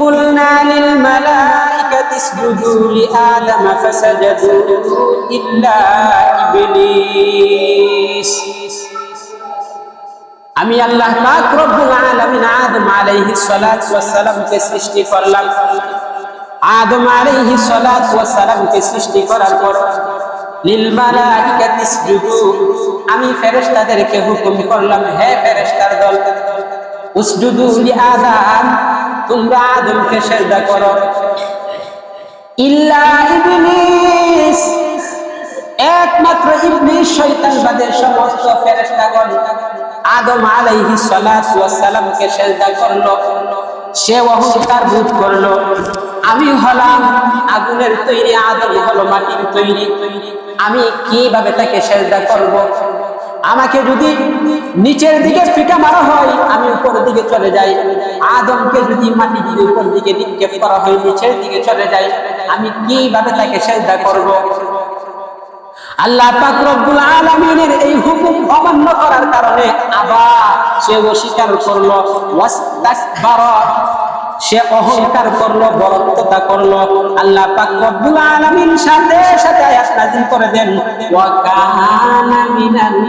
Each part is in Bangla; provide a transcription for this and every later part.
قلنا للملائكة اسجدوا لآدم فسجدوا إلا إبليس আমি আল্লাহ পাক রব্বুল আলামিন আদম আলাইহিস সালাতু ওয়াস সালামকে সৃষ্টি করলাম আদম আলাইহিস সালাতু ওয়াস সালামকে সৃষ্টি করার পর লিল মালাইকাতি ইসজুদু আমি ফেরেশতাদেরকে হুকুম করলাম হে ফেরেশতার দল উসজুদু লি আদম তোমরা আদমকে সেজদা করো। ইল্লা ইবলিস, একমাত্র ইবলিস শয়তান বাদে সমস্ত ফেরেশতাগণ আদম আলাইহিস সালাতু ওয়াস সালামকে সেজদা করল। সে অহংকার বোধ করল। আমি হলাম আগুনের তৈরি, আদম হলো মাটির তৈরি। আমি কীভাবে তাকে সেজদা করব? আমাকে যদি নিচের দিকে ফিকা মারা হয়, আমি উপরের দিকে চলে যাই। আদমকে যদি মাটি দিয়ে উপর দিকে নিক্ষেপ করা হয়, নিচের দিকে চলে যাই, আমি কীভাবে তাকে সেজদা করব? আল্লাহ পাক রব্বুল আলামিনের এই হুকুম অমান্য করার কারণে আবার সে অস্বীকার করল সে অহংকার করল বরত্বতা করল। আল্লাহ পাক রব্বুল আলামিন সাথে সাথে আয়াত নাযিল করে দেন, ওয়া কানা মিনাল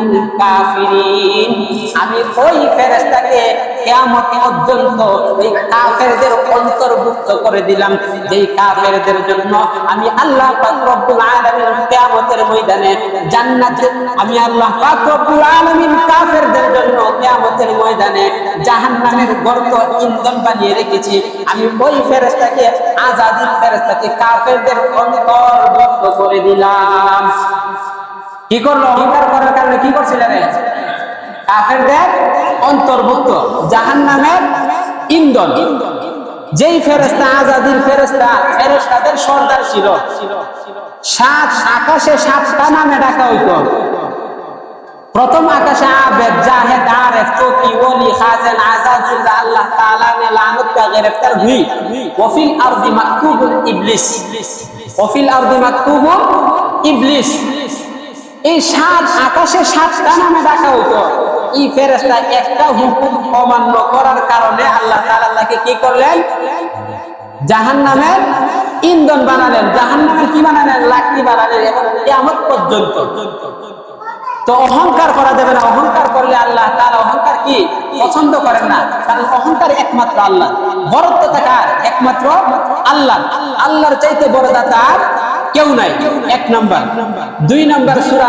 কাফিরিন। আমি ওই ফেরেশতাকে কিয়ামত পর্যন্ত এই কাফেরদের অন্তর্ভুক্ত করে দিলাম। যেই কাফেরদের জন্য আমি আল্লাহ পাক রব্বুল আলামিন কিয়ামতের ময়দানে জান্নাতে আমি আল্লাহ পাক রব্বুল আলামিন কাফেরদের জন্য কিয়ামতের ময়দানে জাহান্নামের গর্ত ইন্ধন বানিয়ে রেখেছি। আমি ওই ফেরেশতাকে আজাদির ফেরেশতাকে কাফেরদের অন্তর্ভুক্ত করে দিলাম। কি করল? অহংকার করার কারণে কি করছিলেন? কাফেরদের অন্তর্ভুক্ত। জাহান নামের ইন্দন যেই ফেরেস্তা আজাদির ফেরেস্তা ফেরেস্তাদের সর্দার ছিল। সাত আকাশে সাতটা নামে ডাকা হইত। প্রথম আকাশে আবেদ, জাহেদ, আরেফ তোকি ওলি, খাজেন, আজাজুল্লাহ, আল্লাহ তাআলা নে লানত কা গ্রেফতার হুই ওয়াফিল আরদি মাকতুব ইবলিস। ওয়াফিল আরদি মাকতুব ইবলিস। এই সাত আকাশে সাতটা নামে ডাকা হইতো। এই ফেরেস্তা একটা হুকুম অমান্য করার কারণে আল্লাহ তাকে কি করলেন? ইন্ধন বানালেন। কি বানালেন? লাকড়ি বানালেন পর্যন্ত। তো অহংকার করা যাবে না। অহংকার করলে আল্লাহ তার অহংকার কি? পছন্দ করেন না। কারণ অহংকার একমাত্র আল্লাহ। বরত্ব থাকার একমাত্র আল্লাহ। আল্লাহর চাইতে বড় দাতা কেউ নাই। এক নাম্বার। দুই নাম্বার সুরা